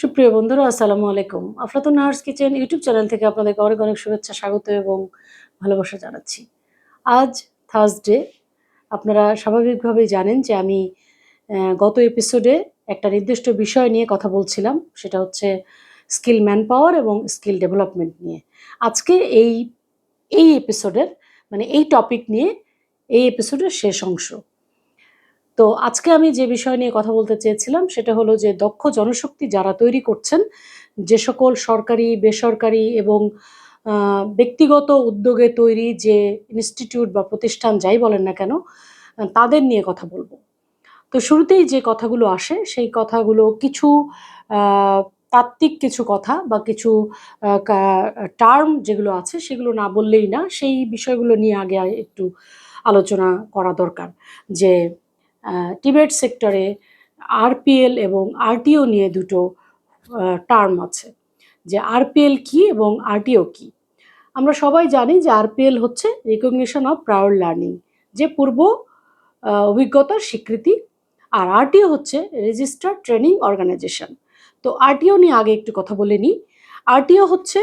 সুপ্রিয় বন্ধুরা, আসসালামু আলাইকুম। Aflatun nurse kitchen YouTube channel থেকে আপনাদেরকে অনেক অনেক শুভেচ্ছা, স্বাগত এবং ভালোবাসা জানাচ্ছি। আজ থার্সডে আপনারা স্বাভাবিকভাবেই জানেন যে আমি গত এপিসোডে একটা নির্দিষ্ট বিষয় নিয়ে কথা বলছিলাম, সেটা হচ্ছে স্কিল ম্যান পাওয়ার এবং স্কিল ডেভেলপমেন্ট নিয়ে। আজকে এই এই এপিসোডের মানে এই টপিক নিয়ে এই এপিসোডের শেষ অংশ। তো আজকে আমি যে বিষয় নিয়ে কথা বলতে চেয়েছিলাম, সেটা হলো যে দক্ষ জনশক্তি যারা তৈরি করছেন, যে সকল সরকারি, বেসরকারি এবং ব্যক্তিগত উদ্যোগে তৈরি যে ইনস্টিটিউট বা প্রতিষ্ঠান যাই বলেন না কেন, তাদের নিয়ে কথা বলব। তো শুরুতেই যে কথাগুলো আসে, সেই কথাগুলো কিছু তাত্ত্বিক কিছু কথা বা কিছু টার্ম যেগুলো আছে, সেগুলো না বললেই না, সেই বিষয়গুলো নিয়ে আগে একটু আলোচনা করা দরকার। যে টিবেট সেক্টরে আরপিএল এবং আরটিও নিয়ে দুটো টার্ম আছে। যে আরপিএল কি এবং আরটিও কি? আমরা সবাই জানি যে আরপিএল হচ্ছে রিকগনিশন অফ প্রায়র লার্নিং যে পূর্ব অভিজ্ঞতার স্বীকৃতি, আর আরটিও হচ্ছে রেজিস্টার্ড ট্রেনিং অর্গানাইজেশন তো আরটিও নিয়ে আগে একটু কথা বলে নিই। আরটিও হচ্ছে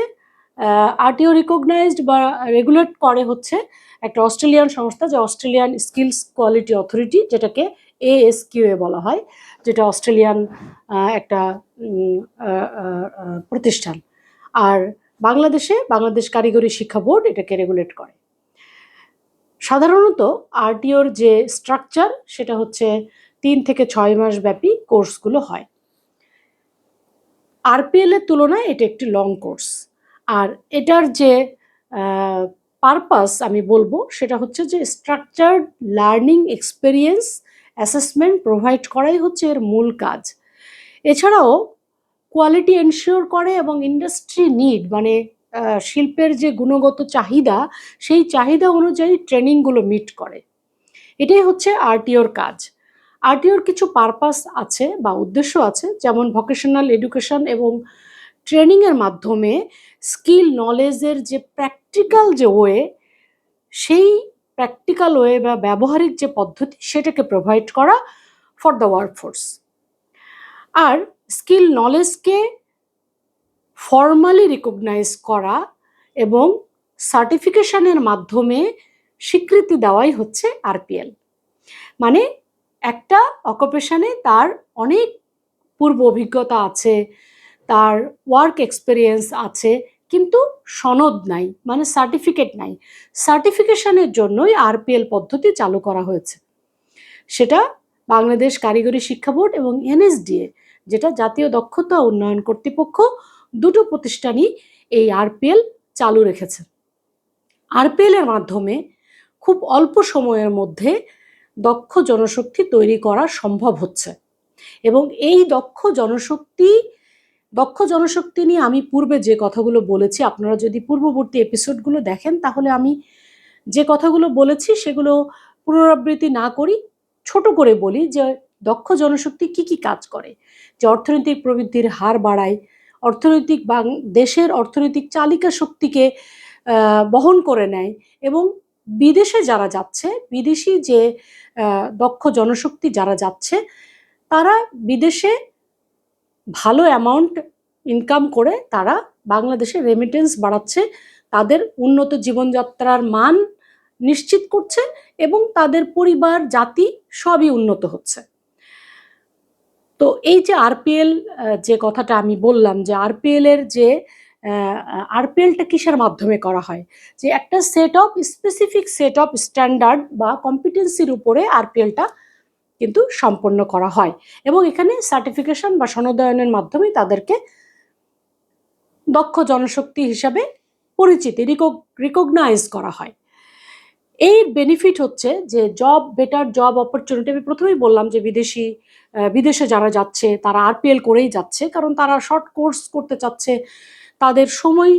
আরটিও রিকগনাইজড বা রেগুলেট করে হচ্ছে একটা অস্ট্রেলিয়ান সংস্থা যে অস্ট্রেলিয়ান স্কিলস কোয়ালিটি অথরিটি, যেটাকে এএসকিউএ বলা হয়, যেটা অস্ট্রেলিয়ান একটা প্রতিষ্ঠান। আর বাংলাদেশে বাংলাদেশ কারিগরি শিক্ষা বোর্ড এটাকে রেগুলেট করে। সাধারণত আরটিওর যে স্ট্রাকচার সেটা হচ্ছে তিন থেকে ছয় মাস ব্যাপী কোর্সগুলো হয়। আরপিএল এর তুলনায় এটা একটি লং কোর্স আর এটার যে পারপাস আমি বলব সেটা হচ্ছে যে structured learning experience assessment provide করাই হচ্ছে এর মূল কাজ। এছাড়াও কোয়ালিটি এনশিওর করে এবং ইন্ডাস্ট্রি নিড মানে শিল্পের যে গুণগত চাহিদা সেই চাহিদা অনুযায়ী ট্রেনিংগুলো মিট করে। এটাই হচ্ছে আরটিওর কাজ। আরটিওর কিছু পারপাস আছে বা উদ্দেশ্য আছে, যেমন ভোকেশনাল এডুকেশন এবং ট্রেনিংয়ের মাধ্যমে স্কিল নলেজের যে প্র্যাকটিক্যাল যে ওয়ে, সেই প্র্যাকটিক্যাল ওয়ে বা ব্যবহারিক যে পদ্ধতি, সেটাকে প্রোভাইড করা ফর দ্য ওয়ার্কফোর্স আর স্কিল নলেজকে ফর্মালি রিকগনাইজ করা এবং সার্টিফিকেশনের মাধ্যমে স্বীকৃতি দেওয়াই হচ্ছে আরপিএল মানে একটা অকুপেশনে তার অনেক পূর্ব অভিজ্ঞতা আছে তার ওয়ার্ক এক্সপিরিয়েন্স আছে, কিন্তু সনদ নাই মানে সার্টিফিকেট নাই। সার্টিফিকেশনের জন্যই আরপিএল পদ্ধতি চালু করা হয়েছে। সেটা বাংলাদেশ কারিগরি শিক্ষা বোর্ড এবং এনএসডিএ যেটা জাতীয় দক্ষতা উন্নয়ন কর্তৃপক্ষ, দুটো প্রতিষ্ঠানই এই আরপিএল চালু রেখেছে। আরপিএল এর মাধ্যমে খুব অল্প সময়ের মধ্যে দক্ষ জনশক্তি তৈরি করা সম্ভব হচ্ছে। এবং এই দক্ষ জনশক্তি দক্ষ জনশক্তি নিয়ে আমি পূর্বে যে কথাগুলো বলেছি, আপনারা যদি পূর্ববর্তী এপিসোডগুলো দেখেন, তাহলে আমি যে কথাগুলো বলেছি, সেগুলো পুনরাবৃত্তি না করি, ছোট করে বলি যে দক্ষ জনশক্তি কি কি কাজ করে। যে অর্থনৈতিক প্রবৃদ্ধির হার বাড়ায়, অর্থনৈতিক বাং, দেশের অর্থনৈতিক চালিকা শক্তিকে বহন করে নেয় এবং বিদেশে যারা যাচ্ছে, বিদেশি যে দক্ষ জনশক্তি যারা যাচ্ছে, তারা বিদেশে ভালো অ্যামাউন্ট ইনকাম করে তারা বাংলাদেশে রেমিটেন্স বাড়াচ্ছে, তাদের উন্নত জীবনযাত্রার মান নিশ্চিত করছে এবং তাদের পরিবার, জাতি সবই উন্নত হচ্ছে। তো এই যে আরপিএল যে কথাটা আমি বললাম যে আরপিএল এর যে আরপিএলটা কিসের মাধ্যমে করা হয়? যে একটা set of specific set of standard বা কম্পিটেন্সির উপরে আরপিএলটা কিন্তু সম্পন্ন করা হয়। এবং এখানে সার্টিফিকেশন বা সনদায়নের মাধ্যমে তাদেরকে দক্ষ জনশক্তি হিসাবে পরিচিতি রিকগনাইজ করা হয়। এই বেনিফিট হচ্ছে যে জব বেটার জব অপরচুনিটি আমি প্রথমেই বললাম যে বিদেশি বিদেশে যারা যাচ্ছে তারা আরপিএল করেই যাচ্ছে। কারণ তারা শর্ট কোর্স করতে চাচ্ছে, তাদের সময়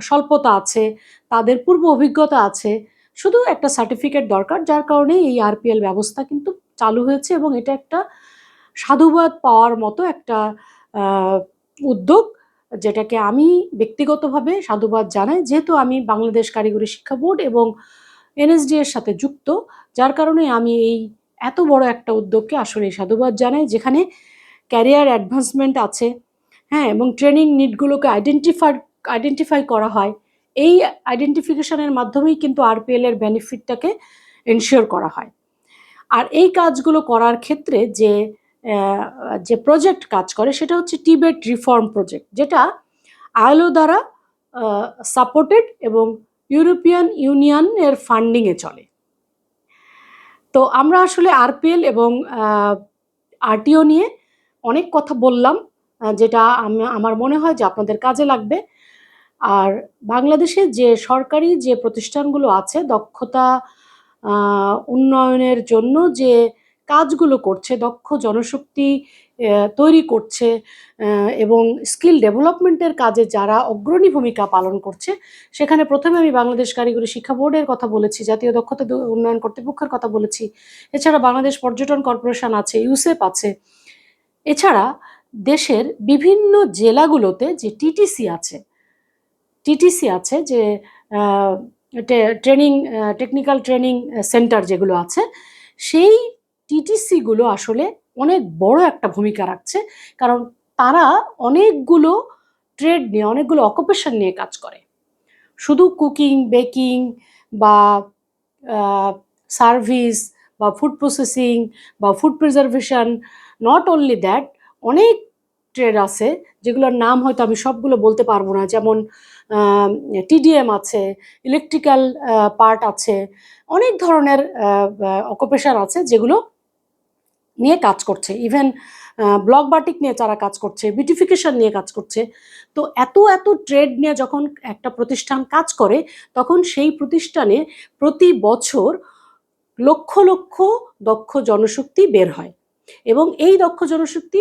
স্বল্পতা আছে, তাদের পূর্ব অভিজ্ঞতা আছে। শুধু একটা সার্টিফিকেট দরকার, যার কারণে এই আরপিএল ব্যবস্থা কিন্তু চালু হয়েছে এবং এটা একটা সাধুবাদ পাওয়ার মতো একটা উদ্যোগ যেটাকে আমি ব্যক্তিগতভাবে সাধুবাদ জানাই। যেহেতু আমি বাংলাদেশ কারিগরি শিক্ষা বোর্ড এবং এনএসডি এর সাথে যুক্ত, যার কারণে আমি এই এত বড় একটা উদ্যোগকে আসলে সাধুবাদ জানাই, যেখানে ক্যারিয়ার অ্যাডভান্সমেন্ট আছে হ্যাঁ এবং ট্রেনিং নিডগুলোকে আইডেন্টিফাই আইডেন্টিফাই করা হয়। এই আইডেন্টিফিকেশনের মাধ্যমেই কিন্তু আরপিএল এর বেনিফিটটাকে এনশিওর করা হয়। আর এই কাজগুলো করার ক্ষেত্রে যে যে প্রজেক্ট কাজ করে সেটা হচ্ছে টিবেট রিফর্ম প্রজেক্ট যেটা আয়লো দ্বারা সাপোর্টেড এবং ইউরোপিয়ান ইউনিয়নের ফান্ডিংয়ে চলে। তো আমরা আসলে আরপিএল এবং আরটিও নিয়ে অনেক কথা বললাম যেটা আমার মনে হয় যে আপনাদের কাজে লাগবে। আর বাংলাদেশে যে সরকারি যে প্রতিষ্ঠানগুলো আছে, দক্ষতা উন্নয়নের জন্য যে কাজগুলো করছে, দক্ষ জনশক্তি তৈরি করছে এবং স্কিল ডেভেলপমেন্টের কাজে যারা অগ্রণী ভূমিকা পালন করছে, সেখানে প্রথমে আমি বাংলাদেশ কারিগরি শিক্ষা বোর্ডের কথা বলেছি, জাতীয় দক্ষতা উন্নয়ন কর্তৃপক্ষের কথা বলেছি। এছাড়া বাংলাদেশ পর্যটন কর্পোরেশন আছে ইউসেপ আছে। এছাড়া দেশের বিভিন্ন জেলাগুলোতে যে টিটিসি আছে টিটিসি আছে যে ট্রেনিং টেকনিক্যাল ট্রেনিং সেন্টার যেগুলো আছে, সেই টিটিসিগুলো আসলে অনেক বড় একটা ভূমিকা রাখছে। কারণ তারা অনেকগুলো ট্রেড নিয়ে, অনেকগুলো অকুপেশন নিয়ে কাজ করে। শুধু কুকিং বেকিং বা সার্ভিস বা ফুড প্রসেসিং বা food preservation not only that অনেক ট্রেড আছে, যেগুলোর নাম হয়তো আমি সবগুলো বলতে পারব না। যেমন টিডিএম আছে ইলেকট্রিক্যাল পার্ট আছে, অনেক ধরনের অকুপেশন আছে যেগুলো নিয়ে কাজ করছে। ইভেন ব্লক বাটিক নিয়ে যারা কাজ করছে বিউটিফিকেশন নিয়ে কাজ করছে। তো এত এত ট্রেড নিয়ে যখন একটা প্রতিষ্ঠান কাজ করে, তখন সেই প্রতিষ্ঠানে প্রতি বছর লক্ষ লক্ষ দক্ষ জনশক্তি বের হয়। এবং এই দক্ষ জনশক্তি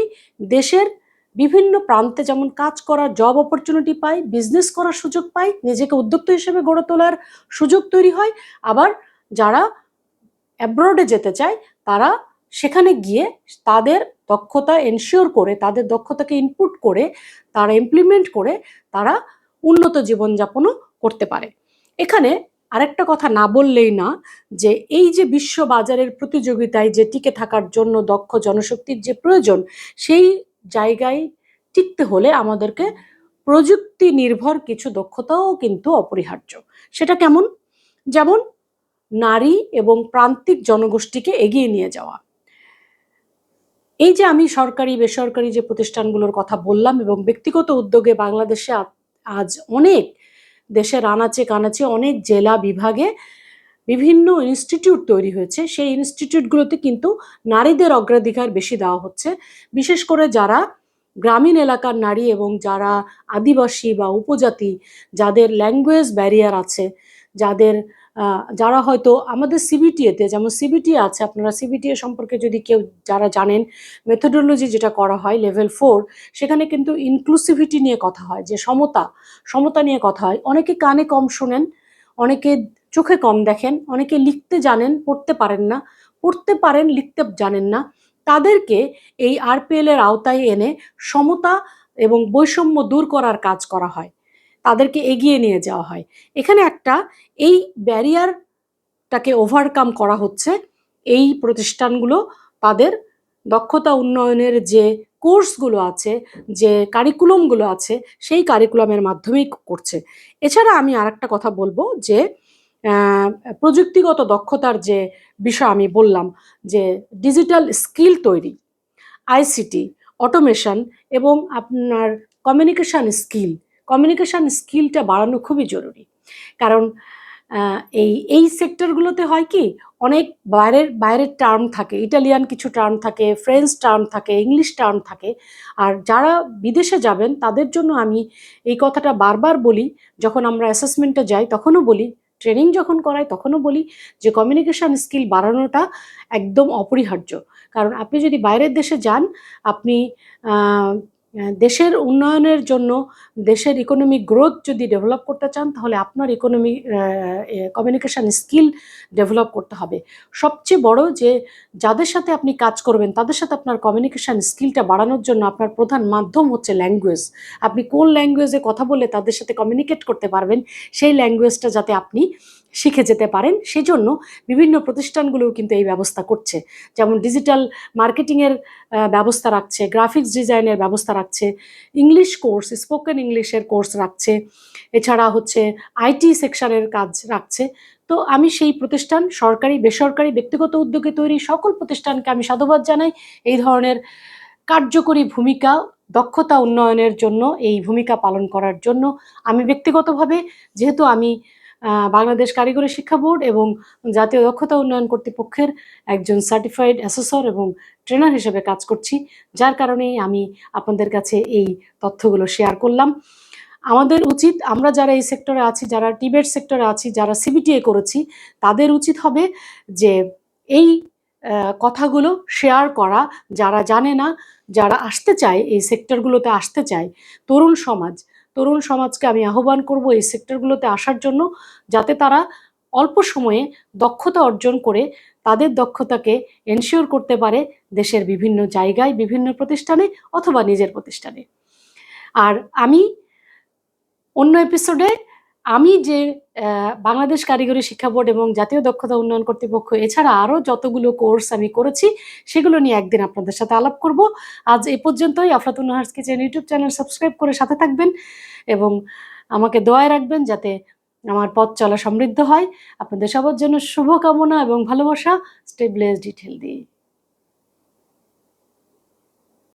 দেশের বিভিন্ন প্রান্তে যেমন কাজ করার জব অপরচুনিটি পায় বিজনেস করার সুযোগ পায়, নিজেকে উদ্যোক্তা হিসেবে গড়ে তোলার সুযোগ তৈরি হয়। আবার যারা অ্যাব্রডে যেতে চায়, তারা সেখানে গিয়ে তাদের দক্ষতা এনশিওর করে, তাদের দক্ষতাকে ইনপুট করে, তারা ইমপ্লিমেন্ট করে তারা উন্নত জীবনযাপনও করতে পারে। এখানে আরেকটা কথা না বললেই না যে এই যে বিশ্ব বাজারের প্রতিযোগিতায় যে টিকে থাকার জন্য দক্ষ জনশক্তির যে প্রয়োজন, সেই জায়গায় টিকতে হলে আমাদেরকে প্রযুক্তি নির্ভর কিছু দক্ষতাও কিন্তু অপরিহার্য। সেটা কেমন? যেমন নারী এবং প্রান্তিক জনগোষ্ঠীকে এগিয়ে নিয়ে যাওয়া। এই যে আমি সরকারি, বেসরকারি যে প্রতিষ্ঠানগুলোর কথা বললাম এবং ব্যক্তিগত উদ্যোগে বাংলাদেশে আজ অনেক দেশের আনাচে কানাচে অনেক জেলা বিভাগে বিভিন্ন ইনস্টিটিউট তৈরি হয়েছে। সেই ইনস্টিটিউটগুলোতে কিন্তু নারীদের অগ্রাধিকার বেশি দেওয়া হচ্ছে। বিশেষ করে যারা গ্রামীণ এলাকার নারী এবং যারা আদিবাসী বা উপজাতি, যাদের ল্যাঙ্গুয়েজ ব্যারিয়ার আছে, যাদের যারা হয়তো আমাদের সিবিটিএতে যেমন সিবিটিএ আছে, আপনারা সিবিটিএ সম্পর্কে যদি কেউ যারা জানেন মেথোডোলজি যেটা করা হয় লেভেল ফোর সেখানে কিন্তু ইনক্লুসিভিটি নিয়ে কথা হয়, যে সমতা সমতা নিয়ে কথা হয়। অনেকে কানে কম শোনেন, অনেকে চোখে কম দেখেন, অনেকে লিখতে জানেন, পড়তে পারেন না। পড়তে পারেন, লিখতে জানেন না। তাদেরকে এই আরপিএল এর আওতায় এনে সমতা এবং বৈষম্য দূর করার কাজ করা হয়। তাদেরকে এগিয়ে নিয়ে যাওয়া হয়। এখানে একটা এই ব্যারিয়ারটাকে ওভারকাম করা হচ্ছে। এই প্রতিষ্ঠানগুলো, তাদের দক্ষতা উন্নয়নের যে কোর্সগুলো আছে, যে কারিকুলামগুলো আছে, সেই কারিকুলামের মাধ্যমেই করছে। এছাড়া আমি আরেকটা কথা বলব যে প্রযুক্তিগত দক্ষতার যে বিষয় আমি বললাম, যে ডিজিটাল স্কিল তৈরি, আইসিটি, অটোমেশন এবং আপনার কমিউনিকেশন স্কিল। কমিউনিকেশন স্কিলটা বাড়ানো খুবই জরুরি। কারণ এই এই সেক্টরগুলোতে হয় কি, অনেক বাইরের বাইরের টার্ম থাকে, ইটালিয়ান কিছু টার্ম থাকে, ফ্রেঞ্চ টার্ম থাকে, ইংলিশ টার্ম থাকে। আর যারা বিদেশে যাবেন, তাদের জন্য আমি এই কথাটা বারবার বলি, যখন আমরা অ্যাসেসমেন্টে যাই, তখনও বলি ট্রেনিং যখন করাই, তখনও বলি যে কমিউনিকেশন স্কিল বাড়ানোটা একদম অপরিহার্য। কারণ আপনি যদি বাইরের দেশে যান, আপনি দেশের উন্নয়নের জন্য দেশের ইকোনমিক গ্রোথ যদি ডেভেলপ করতে চান, তাহলে আপনার ইকোনমি কমিউনিকেশন স্কিল ডেভেলপ করতে হবে। সবচেয়ে বড় যে যাদের সাথে আপনি কাজ করবেন, তাদের সাথে আপনার কমিউনিকেশন স্কিলটা বাড়ানোর জন্য আপনার প্রধান মাধ্যম হচ্ছে ল্যাঙ্গুয়েজ আপনি কোন ল্যাঙ্গুয়েজে কথা বলে তাদের সাথে কমিউনিকেট করতে পারবেন, সেই ল্যাঙ্গুয়েজটা যাতে আপনি শিখে যেতে পারেন। সেজন্য বিভিন্ন প্রতিষ্ঠানগুলোও কিন্তু এই ব্যবস্থা করছে। যেমন ডিজিটাল মার্কেটিংয়ের ব্যবস্থা রাখছে গ্রাফিক্স ডিজাইনের ব্যবস্থা রাখছে ইংলিশ কোর্স স্পোকেন ইংলিশের কোর্স রাখছে, এছাড়া হচ্ছে আইটি সেকশনের কাজ রাখছে। তো আমি সেই প্রতিষ্ঠান, সরকারি, বেসরকারি, ব্যক্তিগত উদ্যোগে তৈরি সকল প্রতিষ্ঠানকে আমি সাধুবাদ জানাই। এই ধরনের কার্যকরী ভূমিকা, দক্ষতা উন্নয়নের জন্য এই ভূমিকা পালন করার জন্য আমি ব্যক্তিগতভাবে, যেহেতু আমি বাংলাদেশ কারিগরি শিক্ষা বোর্ড এবং জাতীয় দক্ষতা উন্নয়ন কর্তৃপক্ষের একজন সার্টিফাইড অ্যাসেসর এবং ট্রেনার হিসেবে কাজ করছি, যার কারণেই আমি আপনাদের কাছে এই তথ্যগুলো শেয়ার করলাম। আমাদের উচিত, আমরা যারা এই সেক্টরে আছি, যারা টিবেট সেক্টরে আছি, যারা সিবিটিএ করেছি, তাদের উচিত হবে যে এই কথাগুলো শেয়ার করা। যারা জানে না, যারা আসতে চায়, এই সেক্টরগুলোতে আসতে চায়, তরুণ সমাজ তরুণ সমাজকে আমি আহ্বান করব এই সেক্টরগুলোতে আসার জন্য যাতে তারা অল্প সময়ে দক্ষতা অর্জন করে তাদের দক্ষতাকে এনশিওর করতে পারে দেশের বিভিন্ন জায়গায়, বিভিন্ন প্রতিষ্ঠানে অথবা নিজের প্রতিষ্ঠানে। আর আমি অন্য এপিসোডে আমি যে বাংলাদেশ কারিগরি শিক্ষা বোর্ড এবং জাতীয় দক্ষতা উন্নয়ন কর্তৃপক্ষ, এছাড়া আরও যতগুলো কোর্স আমি করেছি, সেগুলো নিয়ে একদিন আপনাদের সাথে আলাপ করব। আজ এ পর্যন্তই। Aflatun Nahar's kitchen YouTube channel subscribe করে সাথে থাকবেন এবং আমাকে দোয়ায় রাখবেন যাতে আমার পথ চলা সমৃদ্ধ হয়। আপনাদের সবার জন্য শুভকামনা এবং ভালোবাসা স্টে ব্লেসড ডিটেল দিয়ে।